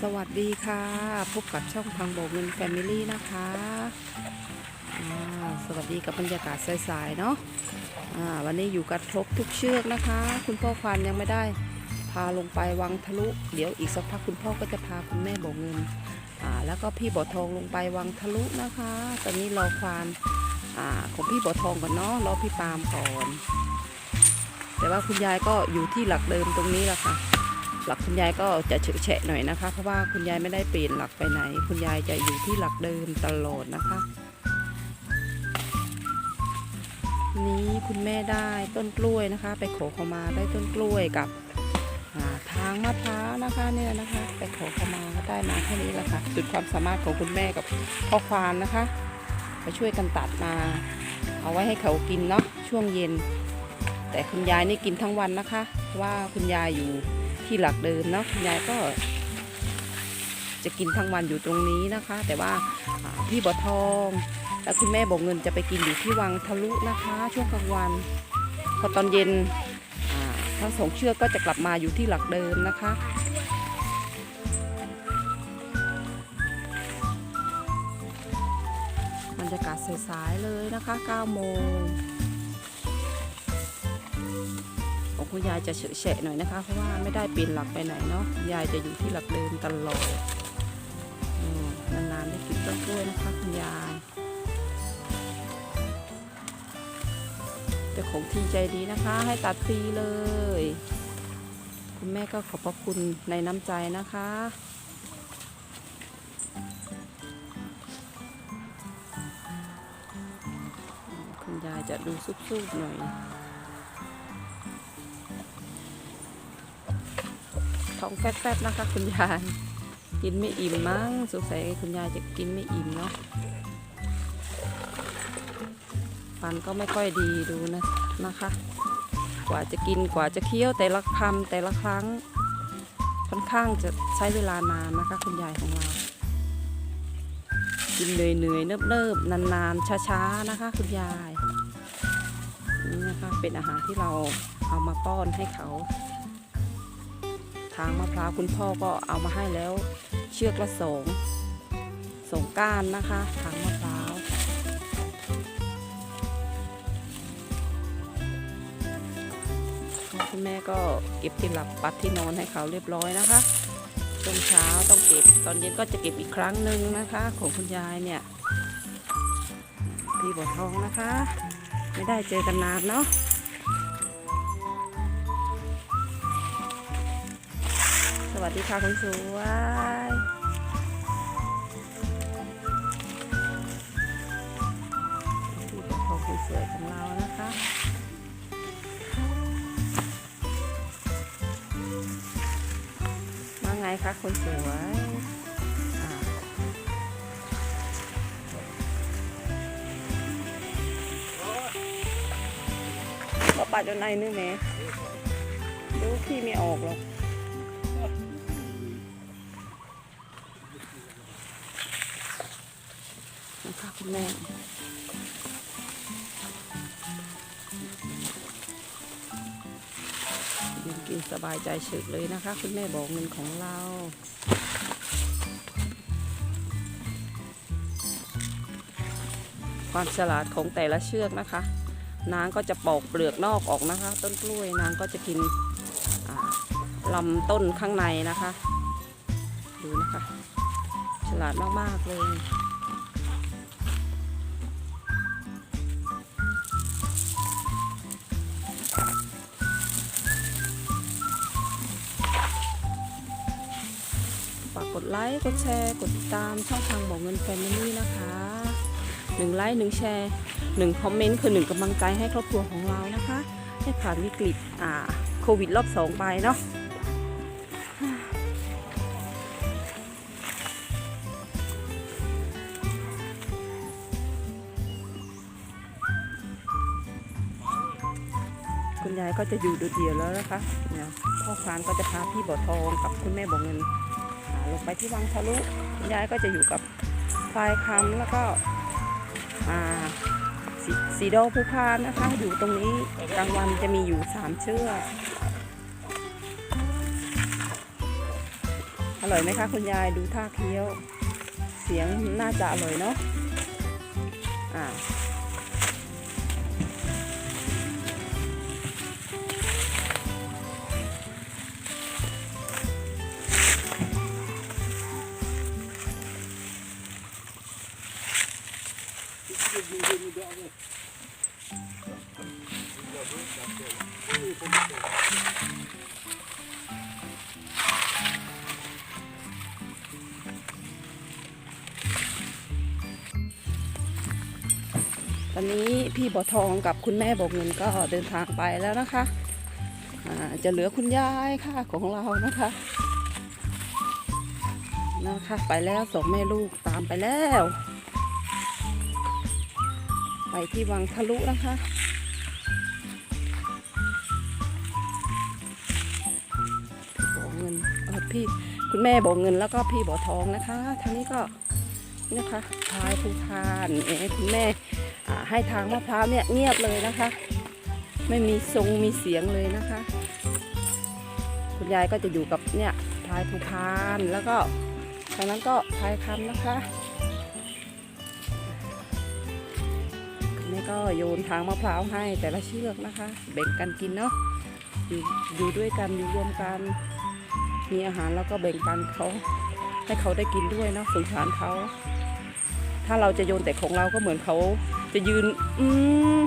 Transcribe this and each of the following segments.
สวัสดีค่ะ พบกับช่องพังโบกเงินแฟมิลี่นะคะสวัสดีกับบรรยากาศสายๆเนาะวันนี้อยู่กับครบทุกเชือกนะคะ คุณพ่อควานยังไม่ได้ พาลงไปวังทะลุ เดี๋ยวอีกสักพักคุณพ่อก็จะพาคุณแม่โบกเงินแล้วก็พี่บ่อทองลงไปวังทะลุนะคะ ตอนนี้รอควานอของพี่บ่อทองก่อนเนาะรอพี่ปาล์มก่อน แต่ว่าคุณยายก็อยู่ที่หลักเดิมตรงนี้แหละค่ะ หลักคุณยายก็จะเฉะแฉะหน่อยนะคะ เพราะว่าคุณยายไม่ได้เปลี่ยนหลักไปไหน คุณยายจะอยู่ที่หลักเดิมตลอดนะคะ นี้คุณแม่ได้ต้นกล้วยนะคะ ไปขอเขามาได้ต้นกล้วยกับทางมะพร้าวนะคะเนี่ยนะคะ ไปขอเขามาก็ได้มาแค่นี้แหละค่ะสุดความสามารถของคุณแม่กับพ่อควานนะคะไปช่วยกันตัดมา เอาไว้ให้เขากินเนาะช่วงเย็น แต่คุณยายนี่กินทั้งวันนะคะ ว่าคุณยายอยู่ ที่หลักเดิมเนาะคุณยายก็ จะกินทั้งวันอยู่ตรงนี้นะคะ แต่ว่าพี่บ่อทองและคุณแม่บอกเงินจะไปกินอยู่ที่วังทะลุนะคะ ช่วงกลางวันพอตอนเย็นทั้งสองเชือกก็จะกลับมาอยู่ที่หลักเดิมนะคะบรรยากาศสายๆเลยนะคะ 9 โมง คุณยายจะเฉอะแฉะหน่อยนะคะ เพราะว่าไม่ได้ปีนหลักไปไหนเนาะยายจะอยู่ที่หลักเดิมตลอดอนานๆได้กินต้นกล้วยนะคะคุณยายเจ้าของที่ใจดีนะคะ ให้ตัดฟรีเลย คุณแม่ก็ขอบพระคุณในน้ำใจนะคะคุณยายจะดูซุบๆหน่อย ท้องแฟบๆนะคะ คุณยายกินไม่อิ่มมั้งสงสัยคุณยายจะกินไม่อิ่มเนาะฟันก็ไม่ค่อยดีดูนะนะคะ กว่าจะกินกว่าจะเคี้ยวแต่ละคำแต่ละครั้ง ค่อนข้างจะใช้เวลานานนะคะ คุณยายของเรา กินเหนื่อยๆเนิบๆนานๆช้าๆนะคะ คุณยายนี่นะคะเป็นอาหารที่เราเอามาป้อนให้เขาางมะพร้าวคุณพ่อก็เอามาให้แล้ว เชือกละสองสองก้านนะคะทางมะพร้าวคุณแม่ก็เก็บที่หลับปัดที่นอนให้เขาเรียบร้อยนะคะช่วงเช้าต้องเก็บตอนเย็นก็จะเก็บอีกครั้งหนึ่งนะคะ ของคุณยายเนี่ยพี่บัวทองนะคะ ไม่ได้เจอกันนานเนาะ วัสดีค่ะคุณสวยที่ปกครองคนสวยของเรานะคะว่าไงคะคนสวยอ่าก็ปัดจนในนึงแหมดูพี่ไม่ออกหรอก คุณแม่ยืนกินสบายใจฉึกเลยนะคะ คุณแม่บอกเงินของเราความฉลาดของแต่ละเชือกนะคะ นางก็จะปอกเปลือกนอกออกนะคะ ต้นกล้วยนางก็จะกินลำต้นข้างในนะคะ ดูนะคะ ฉลาดมาก ๆ เลยากกดไลค์ กดแชร์ กดติดตามช่องทางบอกเงินแฟมิลี่นะคะหนึ่งไลค์หนึ่งแชร์หนึ่งคอมเมนต์คือหนึ่งกำลังใจให้ครอบครัวของเรานะคะ ให้ผ่านวิกฤตอ่าโควิดรอบสองไปเนาะคุณยายก็จะอยู่โดดเดี่ยวแล้วนะคะเนี่ยพ่อควานก็จะพาพี่บ่อทองกับคุณแม่บ่อเงิน ไปที่วังทะลุคุณยายก็จะอยู่กับพลายคำแล้วก็สสีโดภูพานนะคะ อยู่ตรงนี้กลางวันจะมีอยู่สามเชือกอร่อยไหมคะคุณยายดูท่าเคี้ยว เสียงน่าจะอร่อยเนาะอ่า ตอนนี้พี่บอทองกับคุณแม่บอกเงินก็เดินทางไปแล้วนะคะจะเหลือคุณยายค่ะของเรานะคะนะคะ ไปแล้วสองแม่ลูกตามไปแล้ว ไปที่วังทะลุนะคะ บอกเงินพี่คุณแม่บอกเงินแล้วก็พี่บอกทองนะคะทางนี้ก็นี่นะคะพายภูพานเอ๋คุณแม่ให้ทางมะพร้าวเนี่ยเงียบเลยนะคะ ไม่มีทรงมีเสียงเลยนะคะ คุณยายก็จะอยู่กับเนี่ยพายภูพานแล้วก็ทางนั้นก็พายคำนะคะ ก็โยนทางมะพร้าวให้แต่ละเชือกนะคะ แบ่งกันกินเนาะอยู่อยู่ด้วยกันอยู่รวมกันมีอาหารแล้วก็แบ่งปันเขาให้เขาได้กินด้วยเนาะสงสารเขาถ้าเราจะโยนแต่ของเราก็เหมือนเขาจะยืน อืม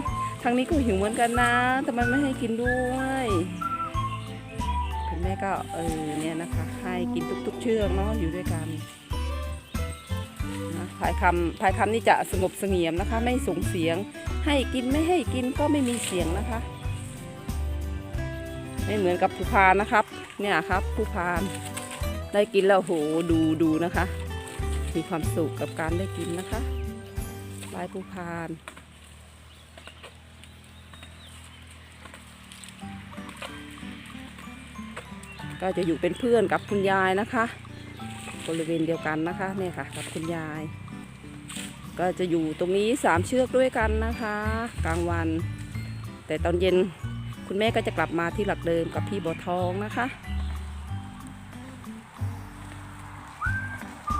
ทางนี้ก็หิวเหมือนกันนะทำไมไม่ให้กินด้วยคุณแม่ก็เออเนี่ยนะคะ ให้กินทุกๆเชือกเนาะอยู่ด้วยกัน พายคำพายคำนี่จะสงบเสงี่ยมนะคะ ไม่ส่งเสียง ให้กินไม่ให้กินก็ไม่มีเสียงนะคะ ไม่เหมือนกับผู้พานนะครับ เนี่ยครับผู้พานได้กินแล้วโหดูดูนะคะ มีความสุขกับการได้กินนะคะลายภูพานก็จะอยู่เป็นเพื่อนกับคุณยายนะคะ บริเวณเดียวกันนะคะเนี่ยค่ะ กับคุณยาย ก็จะอยู่ตรงนี้สามเชือกด้วยกันนะคะ กลางวัน แต่ตอนเย็นคุณแม่ก็จะกลับมาที่หลักเดิมกับพี่บัวทองนะคะ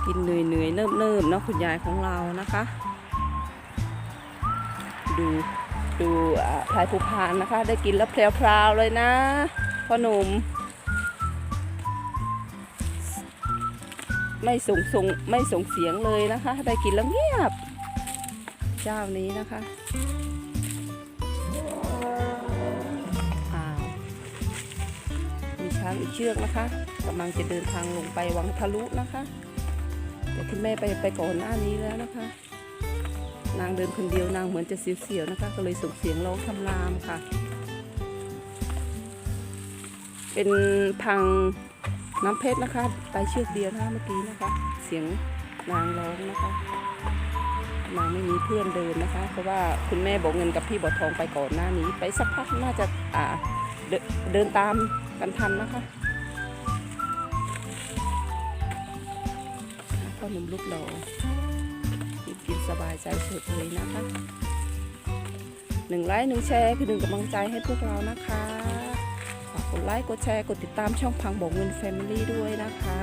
กินเหนื่อยเหนื่อยๆเนิ่มเนิ่มๆเนาะคุณยายของเรานะคะ ดูดูพลายภูพานนะคะ ได้กินแล้วแพรวๆเลยนะพ่อหนุ่ม ไม่ส่งส่งไม่ส่งเสียงเลยนะคะ ได้กินแล้วเงียบ เจ้านี้นะคะอ้าวมีช้างอีกเชือกนะคะกำลังจะเดินทางลงไปวังทะลุนะคะแต่คุณแม่ไปไปก่อนหน้านี้แล้วนะคะ นางเดินคนเดียวนางเหมือนจะเสียวๆนะคะ ก็เลยส่งเสียงร้องคำรามค่ะ เป็นพัง น้ำเพชรนะคะไปเชือกเดียวนะคะเมื่อกี้นะคะ เสียงนางร้องนะคะ นางไม่มีเพื่อนเดินนะคะ เพราะว่าคุณแม่บอกเงินกับพี่บอทองไปก่อนหน้านี้ ไปสักพักน่าจะอ่าเดินตามกันทันนะคะพ่อหนุ่มรูปหล่อกินกินสบายใจสุดเลยนะคะหนึ่งไลค์หนึ่งแชร์คือหนึ่งกำลังใจให้พวกเรานะคะ ไลค์ กดแชร์ กดติดตามช่องพังบอกเงินแฟมิลี่ด้วยนะคะ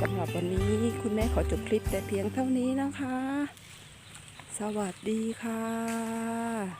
สำหรับวันนี้คุณแม่ขอจบคลิปแต่เพียงเท่านี้นะคะ สวัสดีค่ะ